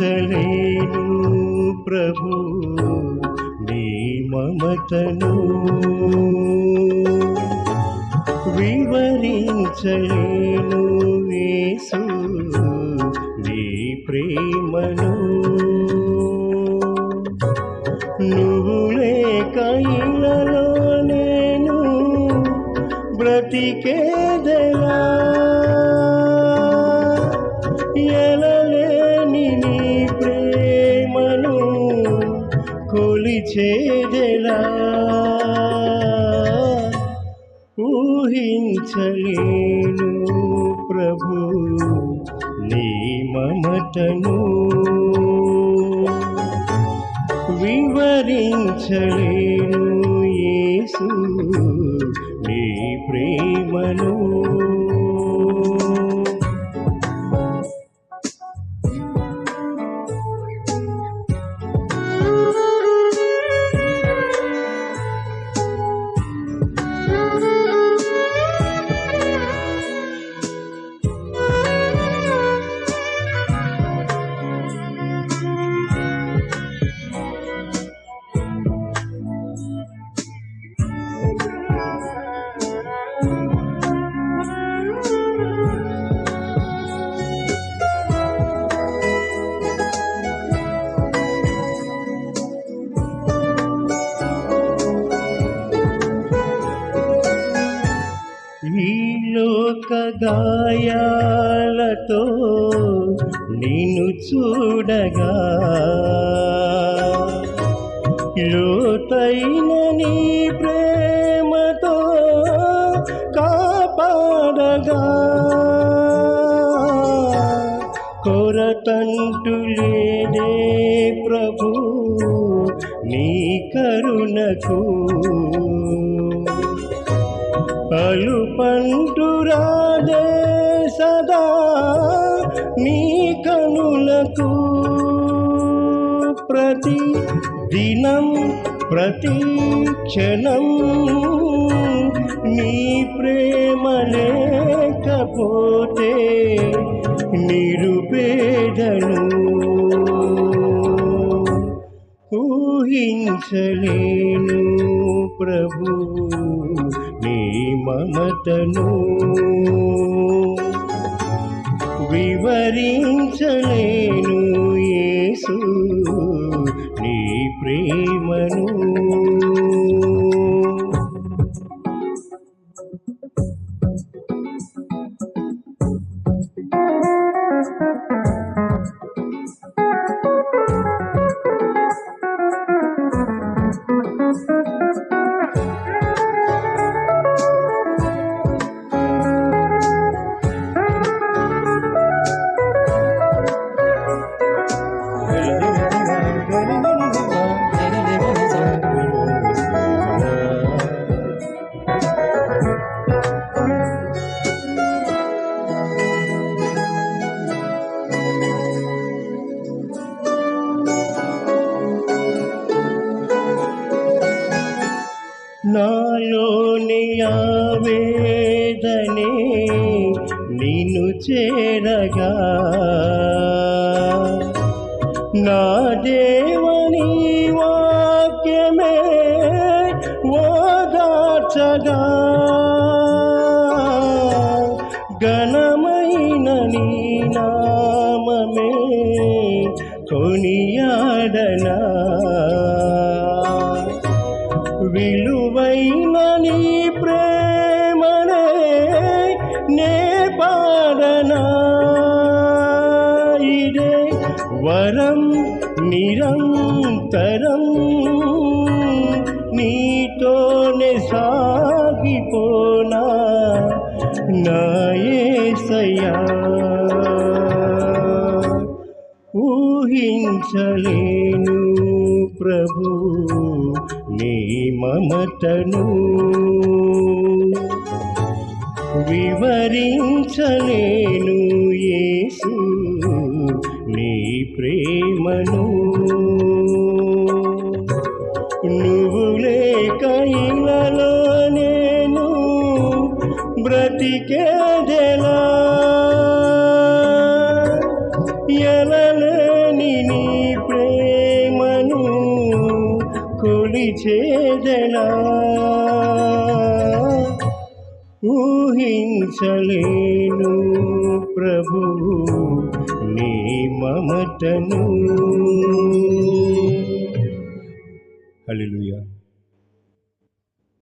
వివరించలేను ప్రభు నీ మమతను వివరించలేను యేసు నీ ప్రేమను. నువ్వు లేక ఇళ్ళలో నేను బ్రతికేదలా? ఎలా కొలిచేదెలా ఊహించలేను ప్రభు నీ మమతను వివరించలేను యేసు నీ ప్రేమను లోక గాయాలతో నిన్ను చూడగా లోతైన నీ ప్రేమతో కాపాడగా. కొరతంటులేదే ప్రభు నీ కరుణకు అలుపంటు రాదే సదా నీ కనులకు. ప్రతి దినం ప్రతి క్షణం నీ ప్రేమ లేకపోతే నిరుపేదను ఊహించలేను ప్రభు. నీ మమతను వివరించలేను యేసు నీ ప్రేమను. నిన్ను చేరగా. నా దేవని వాక్యమే ఓదార్చగా. ఘనమైన నీ నామమే కొనియాడనా. విలువైన నీ వరం నిరంతరం నీతోనే సాగిపోనా నాయసయా ఊహించలేను ప్రభు నీ మమతను. వివరించలేను యేసు ప్రేమను నువ్వు లేక ఇలలో నేను బ్రతికేదెలా? ఎలలేని నీ ప్రేమను కొలిచేదెలా? ఊహించలేను. మమతను హల్లెలూయా